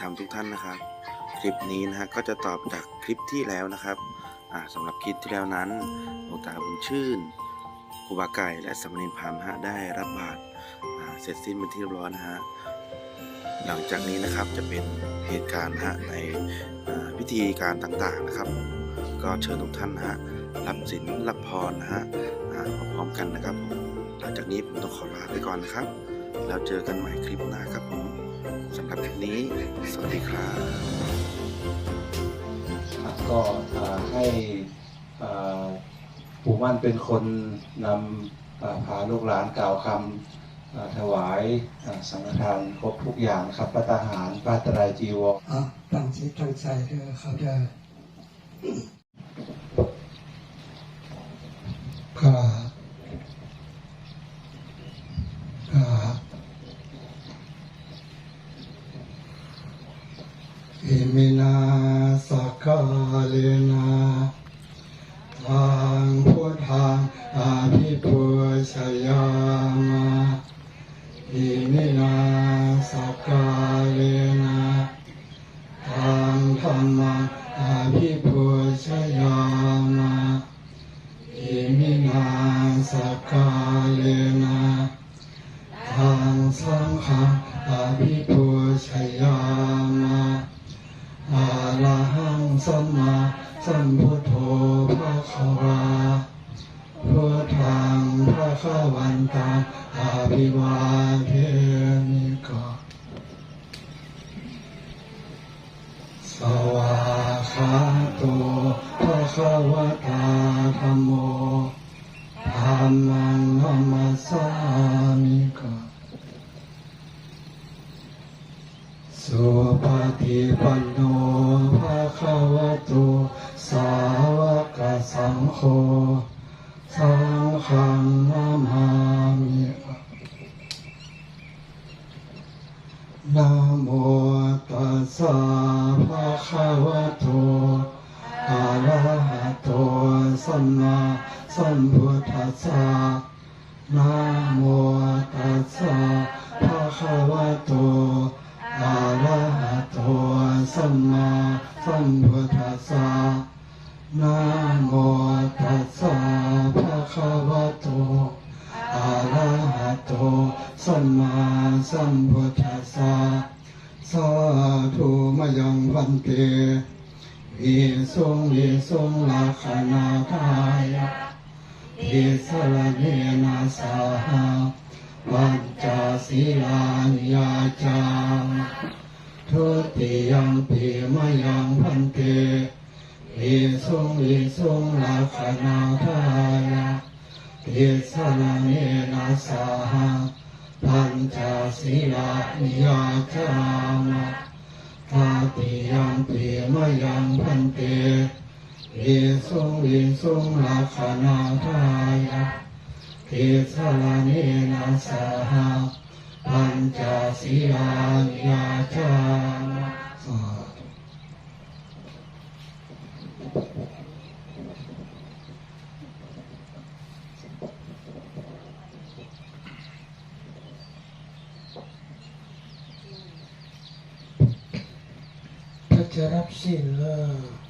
สวัสดีญาติธรรมทุกท่านนะครับ คลิปนี้นะฮะก็จะตอบจากคลิปที่แล้วนะครับอ่าสำหรับคลิปที่แล้วนั้นหลวงตาบุญชื่นครูบาไก่และสมณรพามนฮะได้รับบาตรเสร็จสิ้นเป็นที่เรียบร้อยนะฮะหลังจากนี้นะครับจะเป็นเหตุการณ์ฮะในพิธีการต่างๆนะครับ ก็เชิญทุกท่านนะฮะรับศีลรับพรนะฮะอ่าพร้อมๆกันนะครับ หลังจากนี้ผมต้องขอลาไปก่อนนะครับ แล้วเจอกันใหม่คลิปหน้าครับผม สำหรับคลิปนี้ สวัสดีครับครับก็อ่าให้อ่าปู่มั่นเป็นคนนำอ่าพาลูกหลานกล่าวคำอ่าถวายอ่าสังฆทานครบทุกอย่างนะครับพระทหารพระตรายจีวรอะตั้งจิตตั้งใจเด้อเขาเด้อกราบกราบอิมินาสักกา สัมมาสัมพุทโธภะคะวาพุทธังภะคะวันตังอาภิวาเทมิกาสวาคาโตภะคะวะตาธัมโมธัมมังนัมมัสามิกะสุปฏิปันโน คะวะโตสาวกสังโฆสังฆัง ทิสรเนนะสาหาวัญจาศีลานิยาจาทุติยังปีมะยังพันเตวิสุงวิสุงลักขณาทายะทิสนาเนนะสาหะปัญจศีลานิยาจามะตาติยังปีมะยังพันเต วิสุงวิสุงลักขณาทายะทิสนาเนนะสหะปัญจศีลานิยาจามะสาธุถ้าจะรับศีลแล้ว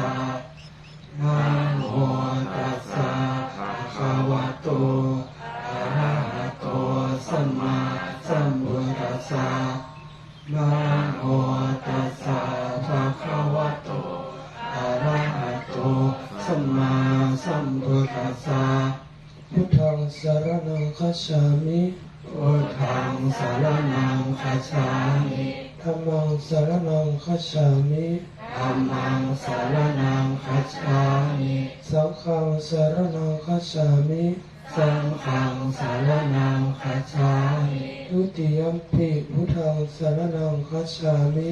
ะ คัจฉามิธรรมังสรนังคัจฉามิธัมมังสารนังคัจฉามิสังฆังสารนังคัจฉามิสสังฆังสารนังคัจฉามิทุติยมปิพุทธังสารนังคัจฉามิ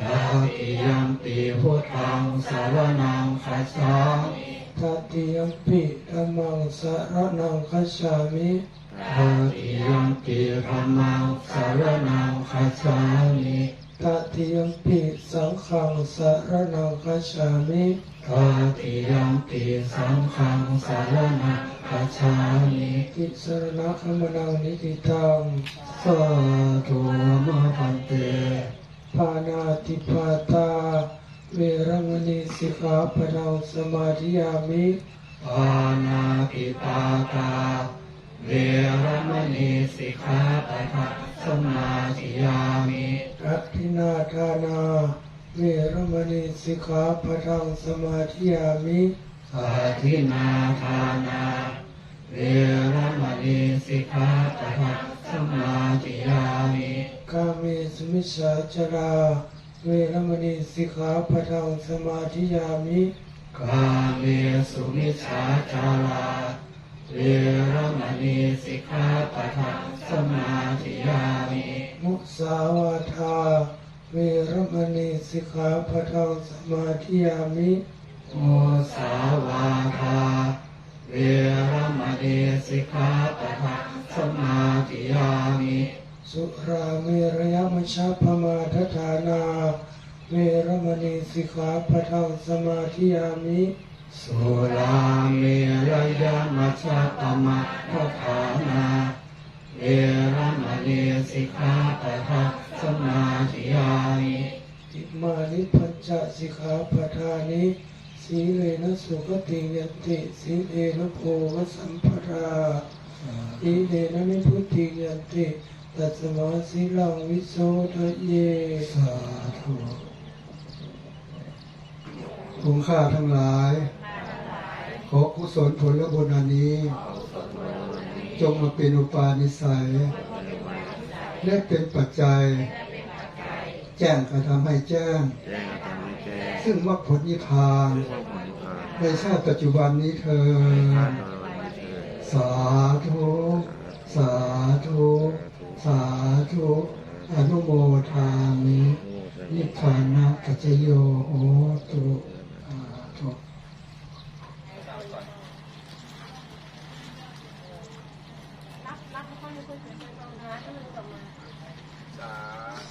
ตติยัมปิพุทธังสารนังคัจฉามิตติยัมปิธัมมังสารนังคัจฉามิตติยัมปิธัมมังสารนังคัจฉามิตติยัมปิสังฆังสารนังคัจฉามิตติยัมปิสังฆังสารนังคัจฉามิติสรณะขมนังนิติตังสาธุมหันเต ปานาติปาตาเวรมณีสิกขาปะทังสมาธิยามิปานาติปาตาเวรมณีสิกขาปะทังสมาธิยามิกัตถินาทานาเวรมณีสิกขาปะทังสมาธิยามิกัตถินาทานาเวรมณีสิกขาปะทัง สมาธิยามิกาเมสุมิชฌาจาราเวรมณีสิกขาปะทังสมาธิยามิกาเมสุมิชฌาจาราเวรมณีสิกขาปะทังสมาธิยามิมุสาวาทาเวรมณีสิกขาปะทังสมาธิยามิมุสาวาทาเวรมณีสิกขาปะทัง สมาธิยามิ สุราเมรยมัชฌปมาทฐานาเวรมณีสิกขาปะทังสมาธิยามิสุราเมรยมัชฌปมาทฐานาเวรมณีสิกขาปะทังสมาธิยามิอิมานิปัญจสิกขาปะทานิสีเลนะสุขติยันติสีเลนะโพวสัมปทา สีเลนะนิพุติยันติตัสมาสีลังวิโสทะเยสาธุคุณค่าทั้งหลาย ขอกุศลผลบุญอันนี้ จงมาเป็นอุปาณิสัย และเป็นปัจจัย แจ้งกระทำให้แจ้งแจ้งทำให้แจ้งซึ่งมรรคผลนิพพานพวกมันพาในชาติปัจจุบันนี้เธอ สาธุ สาธุ สาธุ อนุโมทามินิพพานะกัจโยโหตุสาธุ รับรับแล้วก็มีคนเสียใจตรงนะก็เลยกลับมา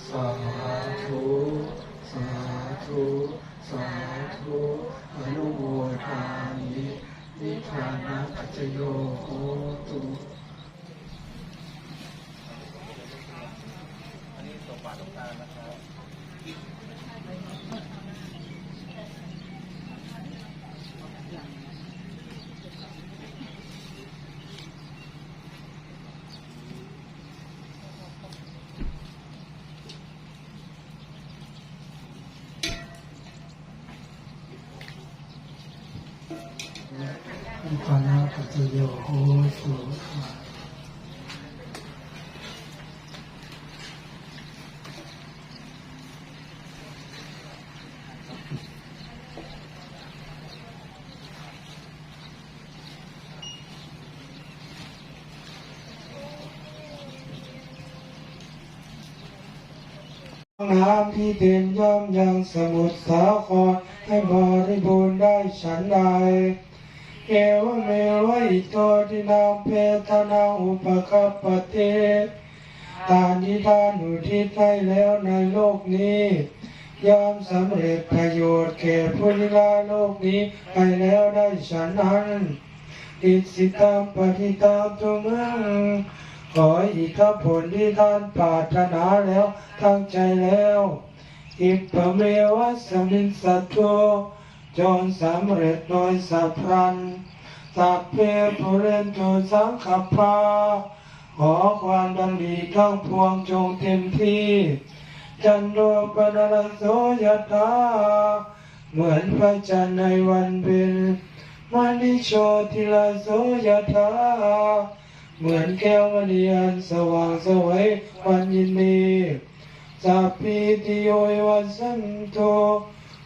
สาธุ สาธุ สาธุ อนุโมทามิ นิพพานะกัจจโยโหตุ นิพพานะปัจจโยโหตุน้ำที่เด่น ย่อมยังสมุทรสาครให้บริบูรณ์ได้ฉันใดเอวเมวะอิโตตินังเพทนาอุปคัปปติตานที่ท่านอุทิศให้แล้วในโลกนี้ย่อมสำเร็จประโยชน์แก่ผู้ที่ละโลกนี้ไปแล้วได้ฉันนั้นอิสิตังปฏิตามตุมังขออิทธผลที่ท่านปรารถนาแล้ว ตั้งใจแล้ว อิปเมวะสมินสัตโตจงสำเร็จโดยสัพพรันสัพเพปุเรนตุสังขปาขอความดังดีทั้งพวงจงเต็มที่ จันโดปนรโสยถาเหมือนพระจันทร์ในวันเพ็ญมานิโชติลาโสยถาเหมือนแก้วมณีอันสว่างสวยวันยินดี สัพพิติโยวัสันโต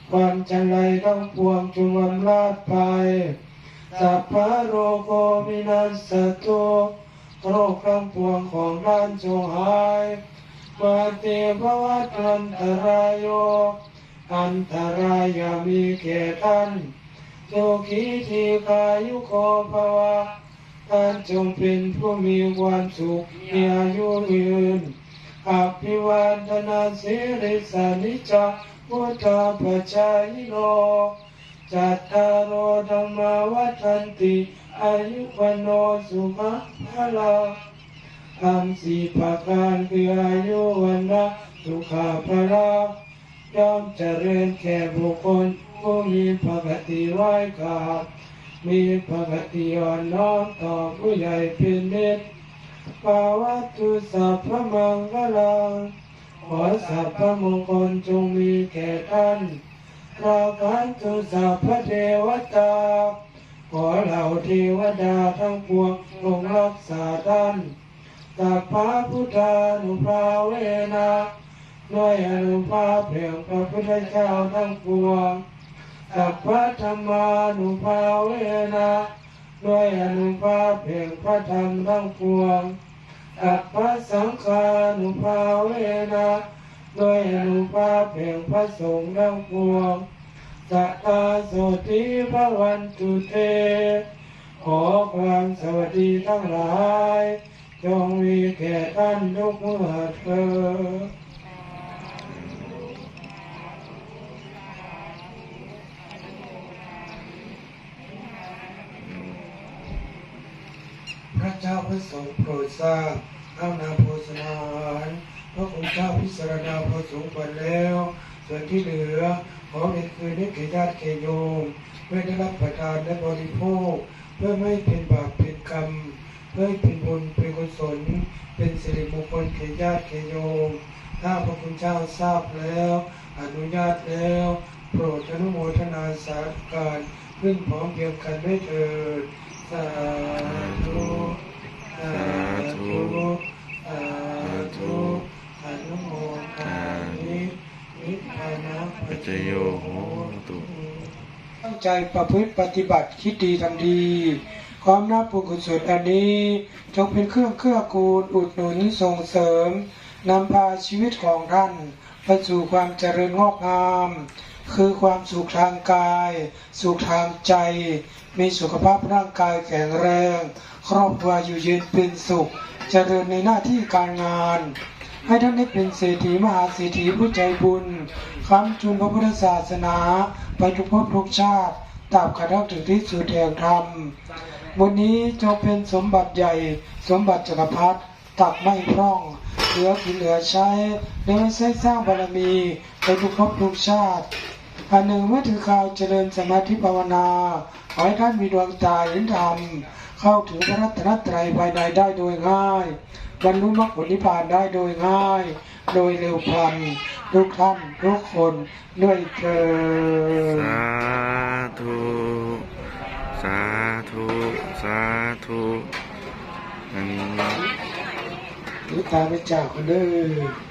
ความจันไรทั้งปวงจงอำลาดไปสัพพะโรโควินัสสตุโรคทั้งปวงของท่านจงหายมาเตภวัตันตรายโย อันตรายามีแก่ท่านโยคีทีกายุโกภวะท่านจงเป็นผู้มีความสุขมีอายุยืน อภิวัตนาสิริสานิจจพุทธปัจจายโนจัตตารโอธรรมาวัฏันติอายุวันโนสุขัพลังทำสี่ประการคืออายุวันนะสุขาพละย่อมเจริญแก่บุคคลผู้มีปกติไหวกาบมีปกติอ่อนน้อมต่อผู้ใหญ่เป็นนิด ภาวัตุสัพพมังคลังขอสัพพมงคลจงมีแก่ท่านราคันตุสัพพเทวตา ขอเหล่าเทวดาทั้งปวงจงรักษาท่านสัพพะพุทธานุภาเวนะด้วยอนุภาพแห่งพระพุทธเจ้าทั้งปวงสัพพะธรรมานุภาเวนะด้วยอนุภาพแห่งพระธรรมทั้งปวง อัปสังฆานุภาเวนะด้วยอนุภาพแห่งพระสงฆ์ทั้งปวงสัตตาโสติภวันจุเต ขอความสวัสดีทั้งหลาย จงมีแก่ท่านทุกเมื่อเธอญพระ เจ้าพระสงฆ์โปรดทราบข้าวนาโภชนาอาหารพระองค์เจ้าพิสารณาพอสมควรแล้ว ส่วนที่เหลือขอเป็นคืนให้แก่ญาติแก่โยมเพื่อได้รับประทานและบริโภค เพื่อไม่เป็นบาปเป็นกรรม เพื่อเป็นบุญเป็นกุศล เป็นสิริมงคลแก่ญาติแก่โยมถ้าพระคุณเจ้าทราบแล้ว อนุญาตแล้ว โปรดอนุโมทนาสาธุการพึ่งพร้อมเพียงกันด้วยเถิดสาธุ สาธุสาธุอนุโมทามินิพพานะปัจจโยโหตุตั้งใจประพฤติปฏิบัติคิดดีทำดีความนับบุญกุศลอันนี้จงเป็นเครื่องเครื่อกูลอุดหนุนส่งเสริมนำพาชีวิตของท่านไปสู่ความเจริญงอกงาม คือความสุขทางกาย สุขทางใจ มีสุขภาพร่างกายแข็งแรง ครอบครัวอยู่เย็นเป็นสุข เจริญในหน้าที่การงาน ให้ท่านได้เป็นเศรษฐีมหาเศรษฐีผู้ใจบุญคำจุนพระพุทธศาสนา ไปทุกภพทุกชาติตราบกระทั่งถึงที่สุดแห่งธรรมวันนี้จงเป็นสมบัติใหญ่ สมบัติจักรพรรดิตักไม่พร่องเหลือกินเหลือใช้และไม่ใช้สร้างบารมีไปทุกภพทุกชาติ อันหนึ่งเมื่อถึงข่าวเจริญสมาธิภาวนาขอให้ท่านมีดวงตาเห็นธรรมเข้าถึงพระรัตนตรัยภายในได้โดยง่าย บรรลุมรรคผลนิพพานได้โดยง่าย โดยเร็วพลันทุกท่านทุกคนด้วยเถิดสาธุสาธุสาธุอันนี้หรือตามไปจากคนเด้อ